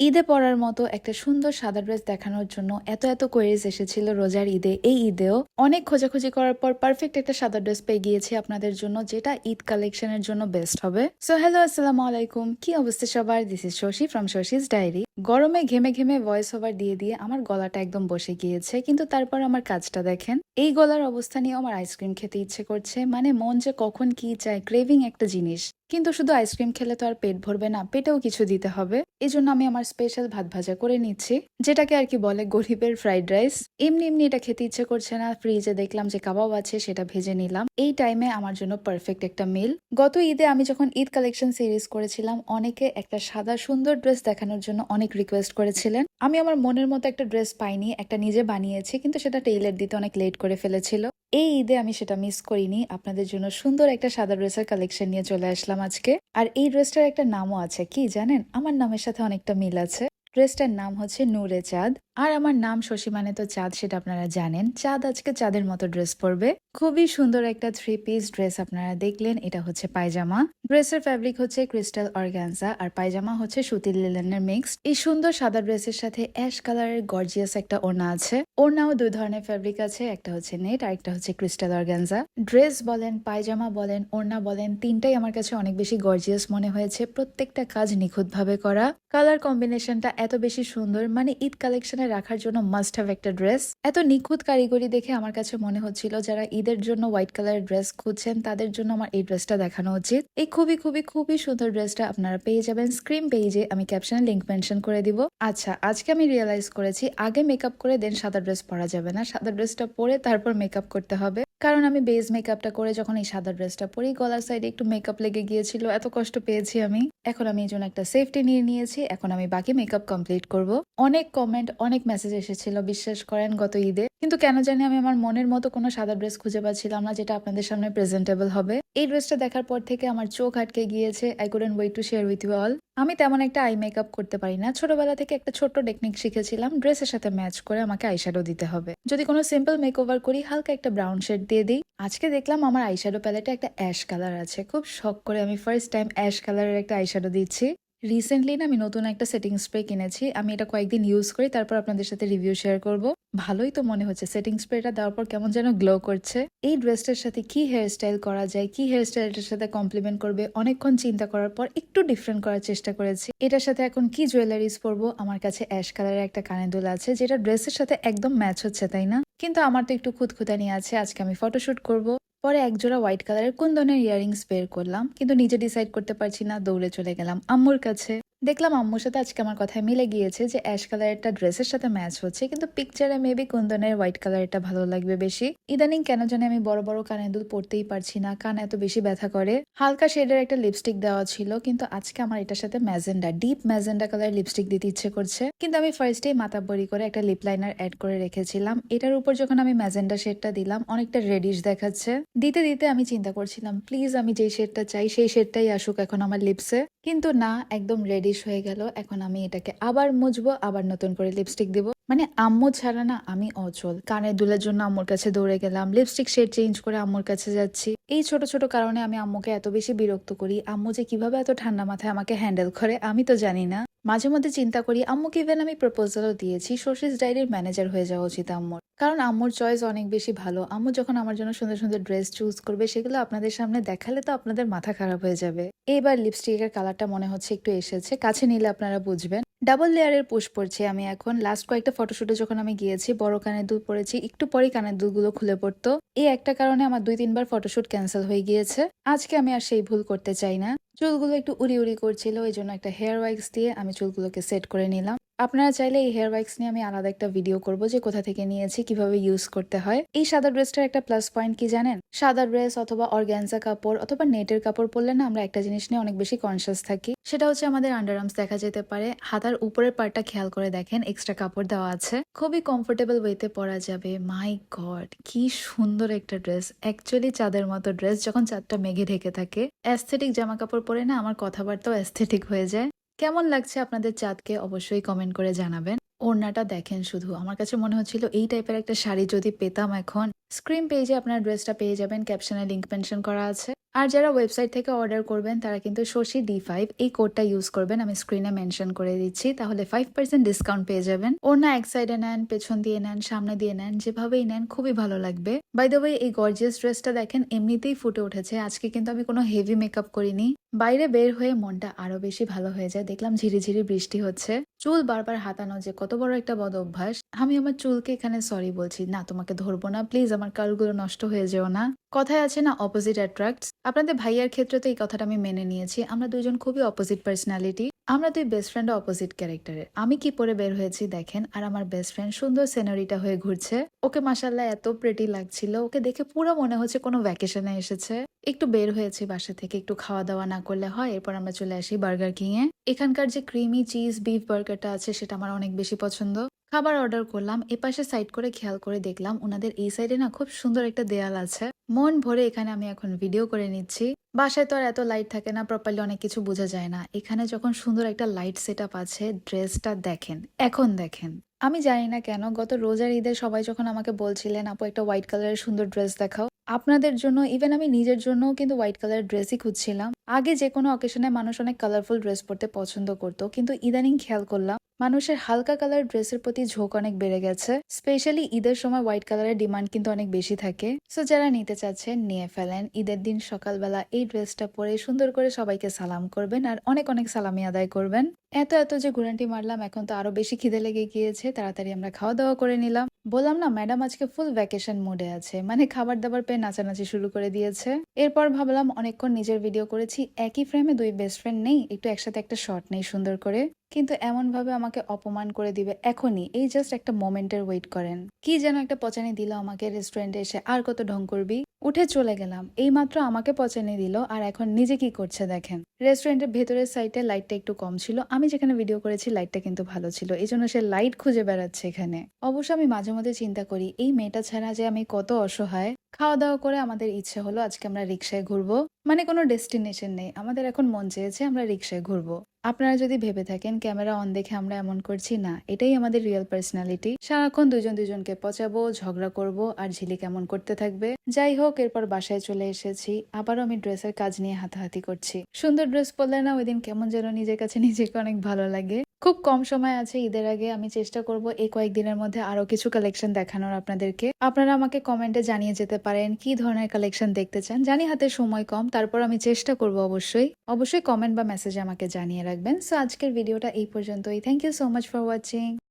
ঈদে পড়ার মতো একটা সুন্দর সাদা ড্রেস দেখানোর জন্য এত এত কোয়েরিজ এসেছিল রোজার ঈদে। এই ঈদেও অনেক খোঁজাখুঁজি করার পর পারফেক্ট একটা সাদা ড্রেস পেয়ে গিয়েছি আপনাদের জন্য, যেটা ঈদ কালেকশনের জন্য বেস্ট হবে। সো হ্যালো আসসালামু আলাইকুম। কি অবস্থা সবার? This is Shashi from Shashi's diary গরমে ঘেমে ঘেমে ভয়েস ওভার দিয়ে দিয়ে আমার গলাটা একদম বসে গিয়েছে, কিন্তু তারপর আমার কাজটা দেখেন। এই গলার অবস্থা নিয়ে আমার আইসক্রিম খেতে ইচ্ছে করছে মানে মন যে কখন কি চায় ক্রেভিং একটা জিনিস। কিন্তু শুধু আইসক্রিম খেলে তো আর পেট ভরবে না, পেটেও কিছু দিতে হবে। এই জন্য আমি আমার স্পেশাল ভাত ভাজা করে নিচ্ছি, যেটাকে আর কি বলে গরিবের ফ্রাইড রাইস এমনি এমনি এটা খেতে ইচ্ছে করছে না ফ্রিজে দেখলাম যে কাবাব আছে, সেটা ভেজে নিলাম। এই টাইমে আমার জন্য পারফেক্ট একটা মিল গত ঈদে আমি যখন ঈদ কালেকশন সিরিজ করেছিলাম, অনেকে একটা সাদা সুন্দর ড্রেস দেখানোর জন্য অনেক রিকোয়েস্ট করেছিলেন। আমি আমার মনের মতো একটা ড্রেস পাইনি, একটা নিজে বানিয়েছি, কিন্তু সেটা টেইলার দিতে অনেক লেট করে ফেলেছিল। এই ঈদে আমি সেটা মিস করিনি। আপনাদের জন্য সুন্দর একটা সাদা ড্রেসের কালেকশন নিয়ে চলে আসলাম আজকে। আর এই ড্রেসটার একটা নামও আছে কি জানেন? আমার নামের সাথে অনেকটা মিল আছে। ড্রেসটার নাম হচ্ছে নূরে চাঁদ। আর আমার নাম শশী মানে তো চাঁদ, সেটা আপনারা জানেন। চাঁদ আজকে চাঁদের মতো ড্রেস পরবে। খুবই সুন্দর একটা থ্রি পিস ড্রেস আপনারা দেখলেন, এটা হচ্ছে পায়জামা। ড্রেসের ফ্যাব্রিক হচ্ছে ক্রিস্টাল অর্গানজা আর পায়জামা হচ্ছে সুতির লিলেনের মিক্স এই সুন্দর সাদা ড্রেসের সাথে অ্যাশ কালারের গর্জিয়াস একটা ওড়না আছে। ওড়নাও দুই ধরনের ফ্যাব্রিক আছে, একটা হচ্ছে নেট আর একটা হচ্ছে ক্রিস্টাল অর্গানজা ড্রেস বলেন, পায়জামা বলেন, ওড়না বলেন, তিনটাই আমার কাছে অনেক বেশি গর্জিয়াস মনে হয়েছে। প্রত্যেকটা কাজ নিখুঁত ভাবে করা। কালার কম্বিনেশনটা এত বেশি সুন্দর মানে ঈদ কালেকশনে রাখার জন্য মাস্ট হ্যাভ একটা ড্রেস এত নিখুঁত কারিগরি দেখে আমার কাছে মনে হচ্ছিল যারা ঈদের জন্য হোয়াইট কালারের ড্রেস খুঁজছেন, তাদের জন্য আমার এই ড্রেসটা দেখানো উচিত। এই খুবই খুবই খুবই সুন্দর ড্রেসটা আপনারা পেয়ে যাবেন। স্ক্রিন পেজে আমি ক্যাপশনে লিঙ্ক মেনশন করে দিব। আচ্ছা আজকে আমি রিয়েলাইজ করেছি, আগে মেকআপ করে দেন সাদা ড্রেস পরা যাবে না। সাদা ড্রেসটা পরে তারপর মেকআপ করতে হবে। কারণ আমি বেস মেকআপটা করে যখন এই সাদা ড্রেসটা পরি, গলার সাইডে একটু মেকআপ লেগে গিয়েছিল, এত কষ্ট পেয়েছি আমি। এখন আমি এই জন্য একটা সেফটি নিয়ে নিয়েছি, এখন আমি বাকি মেকআপ কমপ্লিট করব। অনেক কমেন্ট অনেক মেসেজ এসেছিল, বিশ্বাস করেন, গত ঈদে। কিন্তু কেন জানি আমি আমার মনের মতো কোনো সাদা ড্রেস খুঁজে পাচ্ছিলাম না, যেটা আপনাদের সামনে প্রেজেন্টেবল হবে। এই ড্রেসটা দেখার পর থেকে আমার চোখ আটকে গিয়েছে I couldn't wait to share with you all আমি তেমন একটা আই মেকআপ করতে পারি না। ছোটবেলা থেকে একটা ছোট্ট টেকনিক শিখেছিলাম ড্রেসের সাথে ম্যাচ করে আমাকে আইশ্যাডো দিতে হবে। যদি কোনো সিম্পল মেক ওভার করি, হালকা একটা ব্রাউন শেড দিয়ে দিই। আজকে দেখলাম আমার আইশ্যাডো প্যালেটে একটা অ্যাশ কালার আছে। খুব শখ করে আমি ফার্স্ট টাইম অ্যাশ কালারের একটা আইশ্যাডো দিচ্ছি। রিসেন্টলি না আমি নতুন একটা সেটিং স্প্রে কিনেছি। আমি এটা কয়েকদিন ইউজ করি, তারপর আপনাদের সাথে রিভিউ শেয়ার করব। ভালোই তো মনে হচ্ছে সেটিং স্প্রেটা দেওয়ার পর কেমন যেন গ্লো করছে। এই ড্রেসটার সাথে কি হেয়ার স্টাইল করা যায়, কি হেয়ার স্টাইলটার সাথে কমপ্লিমেন্ট করবে, অনেকক্ষণ চিন্তা করার পর একটু ডিফারেন্ট করার চেষ্টা করেছি। এটার সাথে এখন কি জুয়েলারিজ পরবো? আমার কাছে অ্যাশ কালারের একটা কানের দুল আছে, যেটা ড্রেসের সাথে একদম ম্যাচ হচ্ছে, তাই না? কিন্তু আমার তো একটু খুঁতখুতানি আছে, আজকে আমি ফটোশ্যুট করব। পরে একজোড়া হোয়াইট কালারের কোন ধরনের ইয়ারিংস বের করলাম, কিন্তু নিজে ডিসাইড করতে পারছি না, দৌড়ে চলে গেলাম আম্মুর কাছে। দেখলাম আম্মুর সাথে আজকে আমার কথায় মিলে গিয়েছে যে অ্যাশ কালারেরটা ড্রেসের সাথে ম্যাচ হচ্ছে, কিন্তু পিকচারে মেবি কোন ধরনের হোয়াইট কালারটা ভালো লাগবে বেশি। ইদানিং কেন জানি আমি বড় বড় কানের দুল পড়তেই পারছি না, কান এত বেশি ব্যথা করে। হালকা শেডের একটা লিপস্টিক দেওয়া ছিল, কিন্তু আজকে আমার এটার সাথে magenta deep magenta colour lipstick দিতে ইচ্ছে করছে। কিন্তু আমি ফার্স্টেই মাথা বড়ি করে একটা লিপ লাইনার অ্যাড করে রেখেছিলাম। এটার উপর যখন আমি ম্যাজেন্ডা শেডটা দিলাম, অনেকটা রেডিশ দেখাচ্ছে। দিতে দিতে আমি চিন্তা করছিলাম প্লিজ আমি যেই শেডটা চাই, সেই শেডটাই আসুক এখন আমার লিপসে কিন্তু না, একদম রেডিশ হয়ে গেল। এখন আমি এটাকে আবার মুজবো আবার নতুন করে লিপস্টিক দিব। মানে আম্মু ছাড়া না আমি অচল। কানের দুলের জন্য আম্মুর কাছে দৌড়ে গেলাম লিপস্টিক শেড চেঞ্জ করে আম্মুর কাছে যাচ্ছি। এই ছোট ছোট কারণে আমি আম্মুকে এত বেশি বিরক্ত করি। আম্মু যে কীভাবে এত ঠান্ডা মাথায় আমাকে হ্যান্ডেল করে, আমি তো জানি না। মাঝে মধ্যে চিন্তা করি, আম্মুকে ইভেন আমি প্রপোজালও দিয়েছি সোর্সিস ডায়েরির ম্যানেজার হয়ে যাওয়া উচিত আম্মুর। কারণ আম্মুর চয়েস অনেক বেশি ভালো। আম্মু যখন আমার জন্য সুন্দর সুন্দর ড্রেস চুজ করবে, সেগুলো আপনাদের সামনে দেখালে তো আপনাদের মাথা খারাপ হয়ে যাবে। এইবার লিপস্টিকের কালারটা মনে হচ্ছে একটু এসেছে, কাছে নিলে আপনারা বুঝবেন। ডাবল লেয়ারের পুশ পড়ছে আমি এখন। লাস্ট কয়েকটা ফটোশুটে যখন আমি গিয়েছি, বড় কানের দুল পড়েছি একটু পরেই কানের দুলগুলো খুলে পড়তো। এই একটা কারণে আমার দুই, তিনবার ফটোশুট ক্যান্সেল হয়ে গিয়েছে। আজকে আমি আর সেই ভুল করতে চাই না। চুলগুলো একটু উড়ি উড়ি করছিল, ওই জন্য একটা হেয়ার ওয়াইক্স দিয়ে আমি চুলগুলোকে সেট করে নিলাম। আপনারা চাইলে এই হেয়ার ওয়াইক্স নিয়ে আমি আলাদা একটা ভিডিও করব যে কোথা থেকে নিয়েছি, কীভাবে ইউজ করতে হয়। এই সাদা ড্রেসটার একটা প্লাস পয়েন্ট কি জানেন? সাদা ড্রেস অথবা অর্গ্যানজা কাপড় অথবা নেটের কাপড় পরলে না আমরা একটা জিনিস নিয়ে অনেক বেশি কনসিয়াস থাকি। সেটা হচ্ছে আমাদের আন্ডারআর্মস দেখা যেতে পারে। হাতার উপরের পার্টটা খেয়াল করে দেখেন এক্সট্রা কাপড় দেওয়া আছে। খুবই কমফোর্টেবল ওয়েতে পরা যাবে। মাই গড কি সুন্দর একটা ড্রেস অ্যাকচুয়ালি চাঁদের মতো ড্রেস যখন চাঁদটা মেঘে ঢেকে থাকে। অ্যাস্থেটিক জামা কাপড় পরে না আমার কথাবার্তাও অ্যাস্থেটিক হয়ে যায়। কেমন লাগছে আপনাদের চাঁদকে অবশ্যই কমেন্ট করে জানাবেন। ওড়নাটা দেখেন শুধু। আমার কাছে মনে হচ্ছিল এই টাইপের একটা শাড়ি যদি পেতাম এখন। স্ক্রিন পেজে আপনার ড্রেসটা পেয়ে যাবেন ক্যাপশনে লিঙ্ক মেনশন করা আছে। আর যারা ওয়েবসাইট থেকে অর্ডার করবেন, তারা কিন্তু শশী ডি ফাইভ এই কোডটা ইউজ করবেন। আমি স্ক্রিনে মেনশন করে দিচ্ছি, তাহলে ফাইভ পার্সেন্ট ডিসকাউন্ট পেয়ে যাবেন। ওর না এক সাইডে নেন, পেছন দিয়ে নেন, সামনে দিয়ে নেন, যেভাবেই নেন খুবই ভালো লাগবে। বাই দ্য ওয়ে এই গর্জিয়াস ড্রেসটা দেখেন এমনিতেই ফুটে উঠেছে। আজকে কিন্তু আমি কোনো হেভি মেকআপ করিনি। বাইরে বের হয়ে মনটা আরও বেশি ভালো হয়ে যায়। দেখলাম ঝিরিঝিরি বৃষ্টি হচ্ছে। চুল বারবার হাতানো যে কত বড় একটা বদ অভ্যাস। আমি আমার চুলকে এখানে সরি বলছি। না, তোমাকে ধরবো না। প্লিজ আমার কালগুলো নষ্ট হয়ে যেও না। কথায় আছে না অপোজিট অ্যাট্রাক্টস আপনাদের ভাইয়ার ক্ষেত্রে তো এই কথাটা আমি মেনে নিয়েছি। আমরা দুজন খুবই অপোজিট পার্সোনালিটি আমরা দুই বেস্ট ফ্রেন্ড অপোজিট ক্যারেক্টারের আমি কি পরে বের হয়েছি দেখেন, আর আমার বেস্ট ফ্রেন্ড সুন্দর সেনারিটা হয়ে ঘুরছে। ওকে মাসাল্লাহ এত প্রেটি লাগছিল। ওকে দেখে পুরো মনে হচ্ছে কোনো ভ্যাকেশনে এসেছে। একটু বের হয়েছি বাসা থেকে, একটু খাওয়া দাওয়া না করলে হয়, এরপর আমরা চলে আসি বার্গার কিং এ এখানকার যে ক্রিমি চিজ বিফ বার্গারটা আছে, সেটা আমার অনেক বেশি পছন্দ। খাবার অর্ডার করলাম, এপাশে সাইড করে খেয়াল করে দেখলাম, ওনাদের এই সাইডে না খুব সুন্দর একটা দেয়াল আছে। মন ভরে এখানে আমি এখন ভিডিও করে নিচ্ছি। বাসায় তো আর এত লাইট থাকে না প্রপারলি অনেক কিছু বোঝা যায় না। এখানে যখন সুন্দর একটা লাইট সেট আছে ড্রেসটা দেখেন, এখন দেখেন। আমি জানি না কেন, গত রোজার ঈদে সবাই যখন আমাকে বলছিলেন, আপু, একটা হোয়াইট কালারের সুন্দর ড্রেস দেখাও। আপনাদের জন্য ইভেন আমি নিজের জন্যও কিন্তু হোয়াইট কালার ড্রেসই খুঁজছিলাম। আগে যে কোনো অকেশনে মানুষ অনেক কালারফুল ড্রেস পরতে পছন্দ করতো, কিন্তু ইদানিং খেয়াল করলাম মানুষের হালকা কালার ড্রেসের প্রতি ঝোঁক অনেক বেড়ে গেছে। স্পেশালি ঈদের সময় হোয়াইট কালারের ডিমান্ড কিন্তু অনেক বেশি থাকে। সো যারা নিতে চাচ্ছেন নিয়ে ফেলেন। ঈদের দিন সকালবেলা এই ড্রেসটা পরে সুন্দর করে সবাইকে সালাম করবেন আর অনেক অনেক সালামি আদায় করবেন। এত এত যে ঘুরান্টি মারলাম, এখন তো আরও বেশি খিদে লেগে গিয়েছে। তাড়াতাড়ি আমরা খাওয়া দাওয়া করে নিলাম। বললাম, না ম্যাডাম আজকে ফুল ভ্যাকেশন মুডে আছে। মানে খাবার দাবার পেয়ে নাচানাচি শুরু করে দিয়েছে। এরপর ভাবলাম, অনেকক্ষণ নিজের ভিডিও করেছি। একই ফ্রেমে দুই বেস্ট ফ্রেন্ড নেই। একটু একসাথে একটা শট নেই সুন্দর করে। কিন্তু এমন ভাবে আমাকে অপমান করে দিবে এখনই। এই জাস্ট একটা মোমেন্টের ওয়েট করেন। কি যেন একটা পচানি দিল আমাকে রেস্টুরেন্টে এসে। আর কত ঢং করবি? উঠে চলে গেলাম। এই মাত্র আমাকে পচানি দিল আর এখন নিজে কি করছে দেখেন। রেস্টুরেন্টের ভেতরের সাইডে লাইটটা একটু কম ছিল। আমি যেখানে ভিডিও করেছি লাইটটা কিন্তু ভালো ছিল। এই জন্য সে লাইট খুঁজে বেড়াচ্ছে এখানে। অবশ্য আমি মাঝে মধ্যে চিন্তা করি, এই মেয়েটা ছাড়া যে আমি কত অসহায়। খাওয়া দাওয়া করে আমাদের ইচ্ছে হলো আজকে আমরা রিক্সায় ঘুরবো। মানে কোনো ডেস্টিনেশন নেই। আমাদের এখন মন চেয়েছে আমরা রিক্সায় ঘুরবো। আপনারা যদি ভেবে থাকেন ক্যামেরা অন দেখে আমরা এমন করছি, না। এটাই আমাদের রিয়েল পার্সোনালিটি সারাক্ষণ দুজন দুজনকে পচাবো, ঝগড়া করব আর ঝিলি কেমন করতে থাকবে। যাই হোক, এরপর বাসায় চলে এসেছি। আবারও আমি ড্রেসের কাজ নিয়ে হাতাহাতি করছি। সুন্দর ড্রেস পরলে না ওই দিন কেমন যেন নিজের কাছে নিজেকে অনেক ভালো লাগে। খুব কম সময় আছে ঈদের আগে আমি চেষ্টা করব এই কয়েকদিনের মধ্যে আরও কিছু কালেকশন দেখানোর আপনাদেরকে। আপনারা আমাকে কমেন্টে জানিয়ে যেতে পারেন কি ধরনের কালেকশন দেখতে চান। জানি হাতে সময় কম, তারপর আমি চেষ্টা করব অবশ্যই। অবশ্যই কমেন্ট বা মেসেজে আমাকে জানিয়ে রাখবেন। সো আজকের ভিডিওটা এই পর্যন্তই। Thank you so much for watching